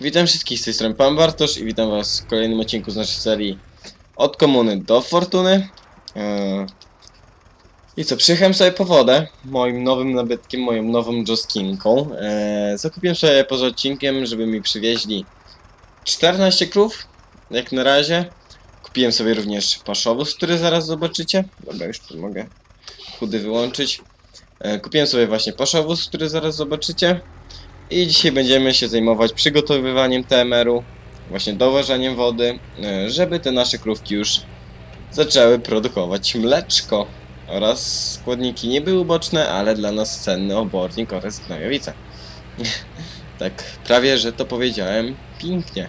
Witam wszystkich z tej strony Pan Bartosz i witam was w kolejnym odcinku z naszej serii Od komuny do fortuny. Eee, I co, przyjechałem sobie po wodę, moim nowym nabytkiem, moją nową Joskinką. Eee, zakupiłem sobie poza odcinkiem, żeby mi przywieźli 14 krów, jak na razie. Kupiłem sobie również paszowóz, który zaraz zobaczycie. Dobra, już tu mogę chudy wyłączyć. Eee, kupiłem sobie właśnie paszowóz, który zaraz zobaczycie. I dzisiaj będziemy się zajmować przygotowywaniem TMR-u, właśnie doważaniem wody, e, żeby te nasze krówki już zaczęły produkować mleczko oraz składniki niby uboczne, ale dla nas cenny obornik oraz gnojowice. tak, prawie, że to powiedziałem pięknie.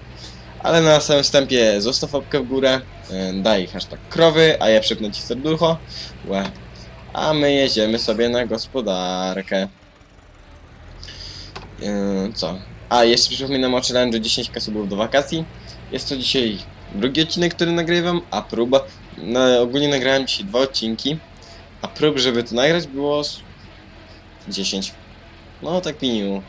Ale na samym wstępie zostaw łapkę w górę, e, daj hashtag krowy, a ja przypnę ci serducho, a my jedziemy sobie na gospodarkę. Yy, co? A, jeszcze przypominam o challenge 10 kasubów do wakacji. Jest to dzisiaj drugi odcinek, który nagrywam, a próba... No, ogólnie nagrałem dzisiaj dwa odcinki, a prób, żeby to nagrać było... z 10. No, tak minimum.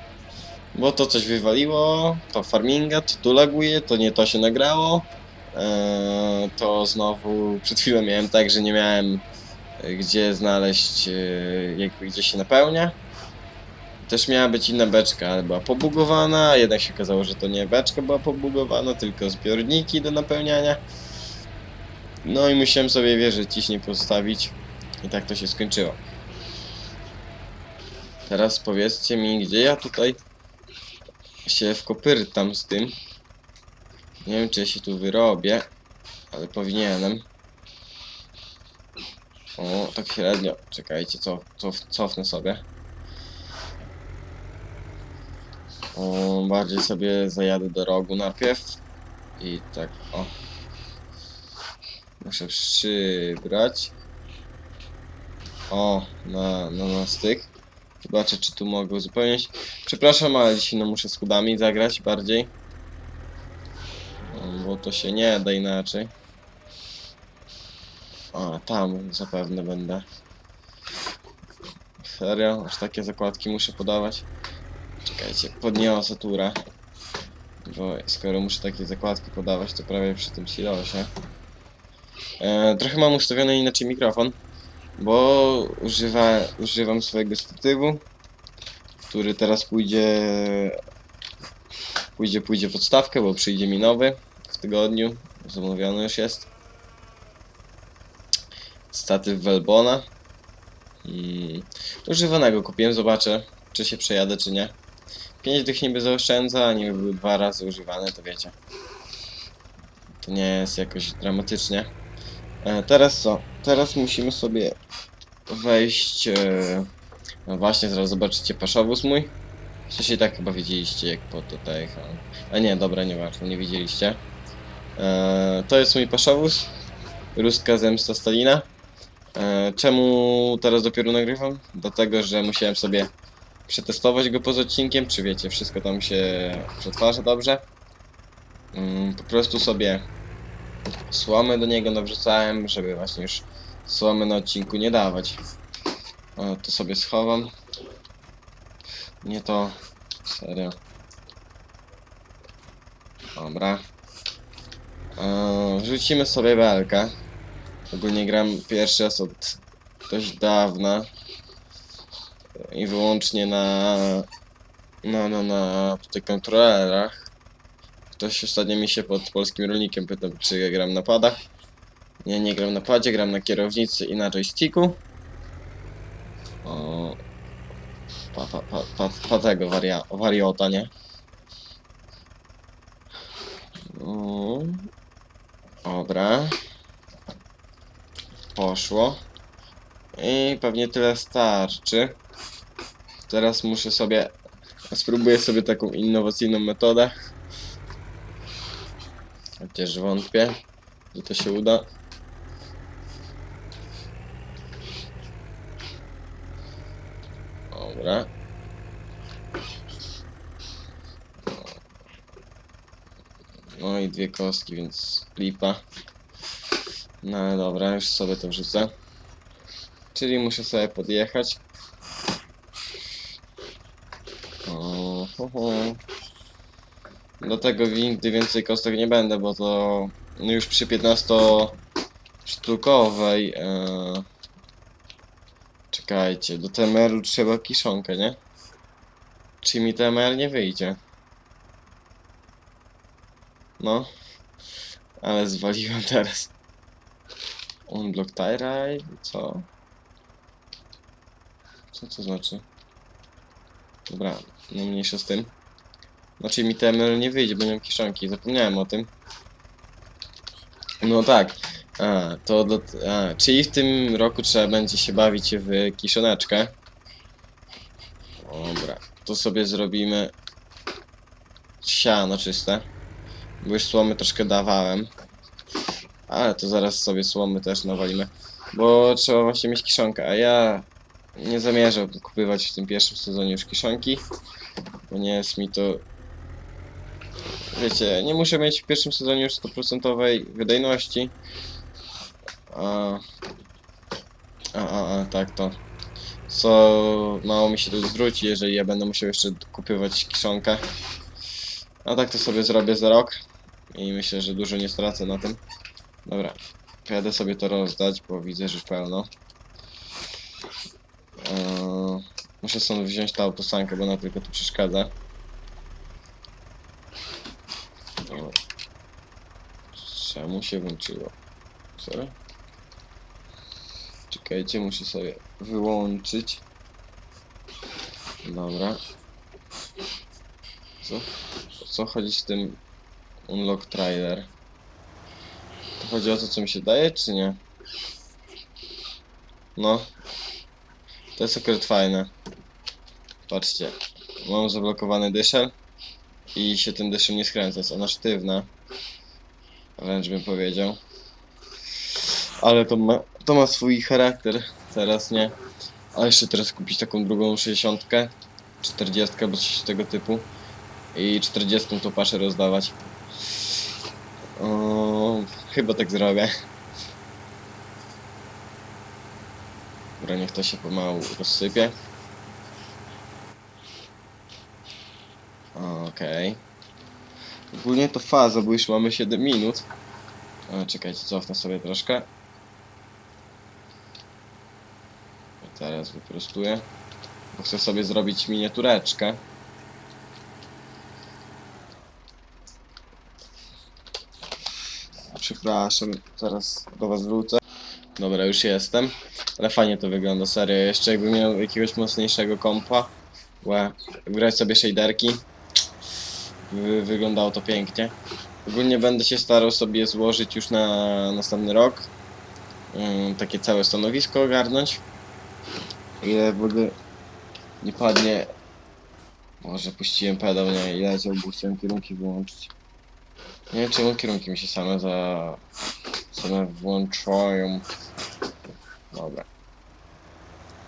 Bo to coś wywaliło, to farminga, to tu laguje, to nie to się nagrało. Eee, to znowu przed chwilą miałem tak, że nie miałem e, gdzie znaleźć, e, jakby gdzie się napełnia. Też miała być inna beczka, ale była pobugowana, jednak się okazało, że to nie beczka była pobugowana, tylko zbiorniki do napełniania. No i musiałem sobie wieżę ciśnień postawić i tak to się skończyło. Teraz powiedzcie mi, gdzie ja tutaj się wkopyrtam z tym. Nie wiem, czy ja się tu wyrobię, ale powinienem. O, tak średnio. Czekajcie, co, cof, cofnę sobie. O, bardziej sobie zajadę do rogu najpierw. I tak, o. Muszę przybrać. O, na, na, na styk. Zobaczę, czy tu mogę uzupełnić. Przepraszam, ale dzisiaj no muszę z chudami zagrać bardziej. Bo to się nie da inaczej. A, tam zapewne będę. Serio? Aż takie zakładki muszę podawać? Czekajcie, podniosę turę. Bo skoro muszę takie zakładki podawać, to prawie przy tym silosie. E, trochę mam ustawiony inaczej mikrofon, bo używa, używam swojego statywu, który teraz pójdzie, pójdzie, pójdzie w odstawkę, bo przyjdzie mi nowy w tygodniu. Zamówiony już jest. Statyw Velbona. Mm, używanego kupiłem, zobaczę, czy się przejadę, czy nie. 5 dych niby zaoszczędza, niby były dwa razy używane, to wiecie. To nie jest jakoś dramatycznie. E, teraz co? Teraz musimy sobie wejść... E, no właśnie, zaraz zobaczycie paszowóz mój. Coś i tak chyba widzieliście, jak po tutaj. A nie, dobra, nieważne, nie widzieliście. E, to jest mój paszowóz. Ruska zemsta Stalina. E, czemu teraz dopiero nagrywam? Dlatego, że musiałem sobie przetestować go poza odcinkiem, czy wiecie, wszystko tam się przetwarza dobrze. Mm, po prostu sobie słomy do niego nawrzucałem, żeby właśnie już słomy na odcinku nie dawać. To sobie schowam. Nie to. Serio. Dobra. Eee, wrzucimy sobie belkę. Ogólnie gram pierwszy raz od dość dawna i wyłącznie na na, na, na tutaj kontrolerach. Ktoś ostatnio mi się pod polskim rolnikiem pytał, czy ja gram na padach. Nie, nie gram na padzie, gram na kierownicy i na joysticku. O, pa, pa, pa, pa, pa tego waria, wariota, nie? O, dobra. Poszło. I pewnie tyle starczy. Teraz muszę sobie. Spróbuję sobie taką innowacyjną metodę. Chociaż wątpię, że to się uda. Dobra. No i dwie kostki, więc lipa. No dobra, już sobie to wrzucę. Czyli muszę sobie podjechać. O, ho, ho. Dlatego nigdy więcej kostek nie będę, bo to no już przy 15 sztukowej. E... Czekajcie, do TMR-u trzeba kiszonkę, nie? Czy mi TMR nie wyjdzie? No. Ale zwaliłem teraz. Unblock Tyraj? Co? Co to znaczy? Dobra, no mniejsza z tym. Znaczy mi TML nie wyjdzie, bo nie mam kiszonki, zapomniałem o tym. No tak, a, to do, a, czyli w tym roku trzeba będzie się bawić w kiszoneczkę. Dobra, to sobie zrobimy siano czyste, bo już słomy troszkę dawałem. Ale to zaraz sobie słomy też nawalimy, bo trzeba właśnie mieć kiszonkę, a ja nie zamierzam kupywać w tym pierwszym sezonie już kiszonki, bo nie jest mi to Wiecie, nie muszę mieć w pierwszym sezonie już 100% wydajności. A, a, a, a, tak to. Co mało mi się tu zwróci, jeżeli ja będę musiał jeszcze kupywać kiszonkę. A tak to sobie zrobię za rok. I myślę, że dużo nie stracę na tym. Dobra, pojadę sobie to rozdać, bo widzę, że pełno. Eee, muszę stąd wziąć tę autosankę, bo ona tylko tu przeszkadza. Czemu się włączyło? Czekajcie, muszę sobie wyłączyć. Dobra. Co? Co chodzi z tym Unlock Trailer? To chodzi o to, co mi się daje, czy nie? No. To jest akurat fajne. Patrzcie. Mam zablokowany dyszel i się tym deszem nie skręca, jest ona sztywna. Wręcz bym powiedział. Ale to ma, to ma swój charakter, teraz nie. A jeszcze teraz kupić taką drugą 60, 40, bo coś tego typu. I 40 to paszę rozdawać. O, chyba tak zrobię. Dobra, niech to się pomału rozsypie. Okej. Ogólnie to faza, bo już mamy 7 minut. A, czekajcie, cofnę sobie troszkę. I teraz wyprostuję. Bo chcę sobie zrobić miniatureczkę. Przepraszam, zaraz do was wrócę. Dobra, już jestem. Ale fajnie to wygląda, serio. Jeszcze jakbym miał jakiegoś mocniejszego kompa. Łe, grać sobie shaderki. Wy, wyglądało to pięknie. Ogólnie będę się starał sobie złożyć już na następny rok. Ym, takie całe stanowisko ogarnąć. Ile w ogóle nie padnie. Może puściłem pedał, nie, i leciał, bo chciałem kierunki wyłączyć. Nie wiem czemu kierunki mi się same za... same włączają. Dobra.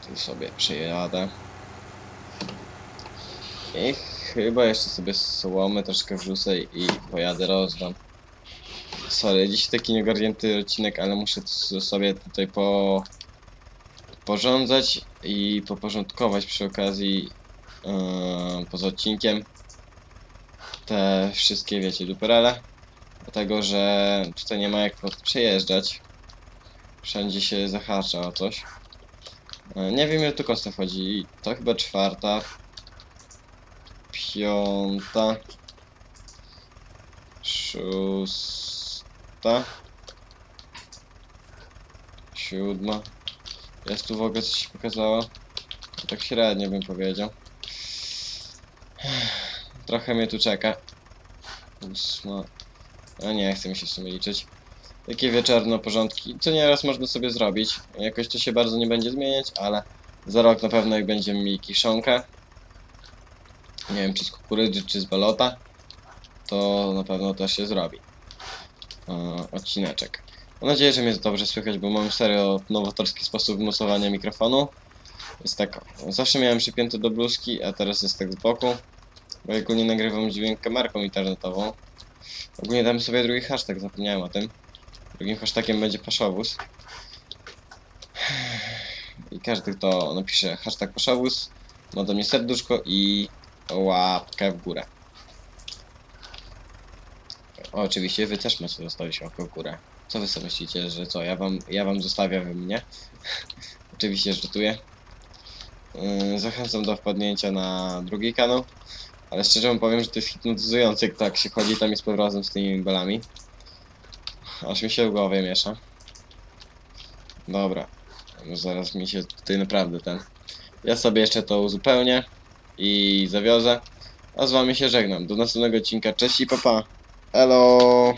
Tu sobie przejadę. I chyba jeszcze sobie słomy troszkę wrzucę i pojadę rozdam. Sorry, dziś taki nieogarnięty odcinek, ale muszę sobie tutaj po... porządzać i poporządkować przy okazji yy, poza odcinkiem te wszystkie, wiecie, duperele. Dlatego, że tutaj nie ma jak przejeżdżać. Wszędzie się zahacza o coś. E, Nie wiem ile tu kostów chodzi. To chyba czwarta. Piąta. Szósta. Siódma. Jest tu w ogóle coś się pokazało? Tak średnio bym powiedział. Trochę mnie tu czeka. Ósma. A nie, chce mi się w sumie liczyć. Takie wieczorne porządki, co nieraz można sobie zrobić. Jakoś to się bardzo nie będzie zmieniać, ale za rok na pewno jak będziemy mieli kiszonkę, nie wiem czy z kukurydzy, czy z balota, to na pewno też się zrobi. E, odcineczek. Mam nadzieję, że mnie dobrze słychać, bo mam serio nowatorski sposób mocowania mikrofonu. Jest tak, zawsze miałem przypięty do bluzki, a teraz jest tak z boku. Bo ja ogólnie nagrywam dźwięk kamerką internetową. Ogólnie dam sobie drugi hashtag, zapomniałem o tym. Drugim hashtagiem będzie paszowóz. I każdy, kto napisze hashtag paszowóz, ma do mnie serduszko i łapkę w górę. Oczywiście wy też macie zostawić łapkę w górę. Co wy sobie myślicie, że co, ja wam, ja wam zostawiam, wy mnie? oczywiście żartuję. Yy, zachęcam do wpadnięcia na drugi kanał. Ale szczerze wam powiem, że to jest hipnotyzujące, jak tak się chodzi tam i z powrotem z tymi belami. Aż mi się w głowie miesza. Dobra. Zaraz mi się tutaj naprawdę ten... Ja sobie jeszcze to uzupełnię i zawiozę. A z wami się żegnam. Do następnego odcinka. Cześć i papa. Elo.